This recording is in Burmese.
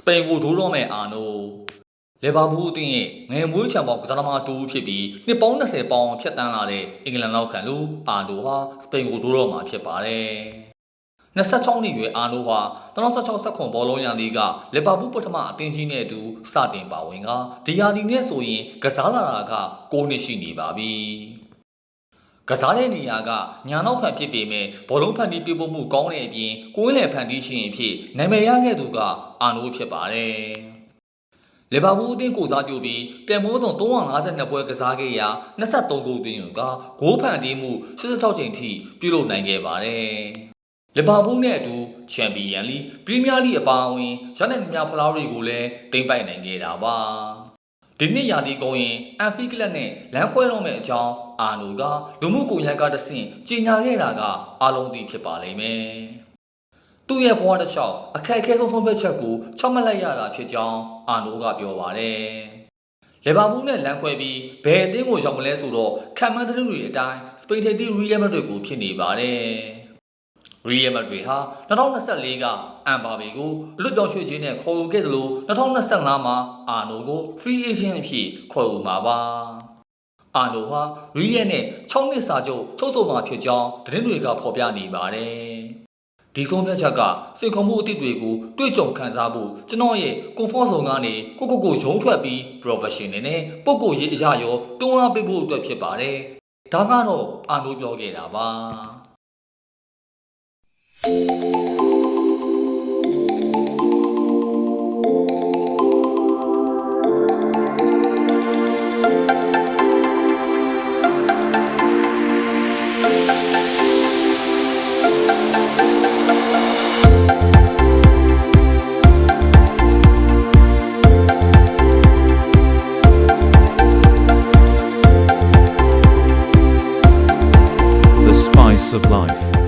စပိန်ကိုဒိုးတော့မဲ့အာနိုလီဗာပူးအသင်းရဲ့ငယ်မွေးချံပေါင်းကစားသမားတူဖြစ်ပြီးနှစ်ပေါင်း20ပေါင်ဖြတ်တန်းလာတဲ့အင်္ဂလန်လောက်ခံလူအာနိုဟာစပိန်ကိုဒိုးတော့မှာဖြစ်ပါတယ်26နှစ်ရွယ်အာနိုဟာ2016ဆက်ခွန်ဘောလုံးရန်လေးကလီဗာပူးပထမအသင်းကြီးနဲ့အတူစတင်ပါဝင်ကဒီယာဒီနဲ့ဆိုရင်ကစားလာတာက9နှစ်ရှိနေပါပြီ ကစားတဲ့နေရာကညာနောက်ဖန်ဖြစ်ပေမဲ့ဘောလုံးဖန်တီးပြဖို့မှုကောင်းတဲ့အပြင်ကိုင်းလေဖန်တီးရှင်အဖြစ်နာမည်ရခဲ့သူကအာနိုဖြစ်ပါတယ်လီဗာပူးအသင်းကိုစားပြုပြီးပြန်မိုးဆောင်352ပွဲကစားခဲ့ရာ23ဂိုးသွင်းယူကဂိုးဖန်တီးမှု86ချိန်ထိပြုလုပ်နိုင်ခဲ့ပါတယ်လီဗာပူးနဲ့အတူချန်ပီယံလိပရီးမီးယားလိအပါအဝင်ရတဲ့များဖလားတွေကိုလည်းတင်ပိုက်နိုင်ခဲ့တာပါ ဒီနှစ်ရာသီကုန်ရင်အန်ဖီကလပ်နဲ့လမ်းခွဲတော့မဲ့အကြောင်းအာနိုကလူမှုကွန်ရက်ကတဆင့်ကြီးညာခဲ့တာကအားလုံးသိဖြစ်ပါလိမ့်မယ်သူ့ရဲ့ဘဝတစ်လျှောက်အခက်အခဲဆုံးဆုံးဖြတ်ချက်ကိုချမှတ်လိုက်ရတာဖြစ်ကြောင်းအာနိုကပြောပါတယ်လီဗာပူးနဲ့လမ်းခွဲပြီးဘယ်အသင်းကိုရောက်မလဲဆိုတော့ခံမှန်းသတင်းတွေအတိုင်းစပိန်ထိပ်သီးရီယယ်မက်ဒရစ်ကိုဖြစ်နေပါတယ်။ ရီယယ်မက်ဒရစ်ဟာ2024ကအမ်ဘာဘီကိုအလွတ်ပြောင်းရွှေ့ခြင်းနဲ့ခေါ်ယူခဲ့တယ်လို့2025မှာအာနိုကို free agent အဖြစ်ခေါ်ယူမှာပါ။အာနိုဟာရီယယ်နဲ့6နှစ်စာချုပ်ချုပ်ဆိုမှာဖြစ်ကြောင်းသတင်းတွေကဖော်ပြနေပါတယ်။ဒီဆုံးဖြတ်ချက်ကစိတ်ခေါ်မှုအသစ်တွေကိုတွေ့ကြုံခံစားဖို့ကျွန်တော်ရဲ့ comfort zone ကနေကိုကိုကိုရုံးထွက်ပြီး professional နဲ့ပုံကိုရေးအရာရောတွန်းအားပေးဖို့အတွက်ဖြစ်ပါတယ်။ဒါကတော့အာနိုပြောခဲ့တာပါ။ The spice of life.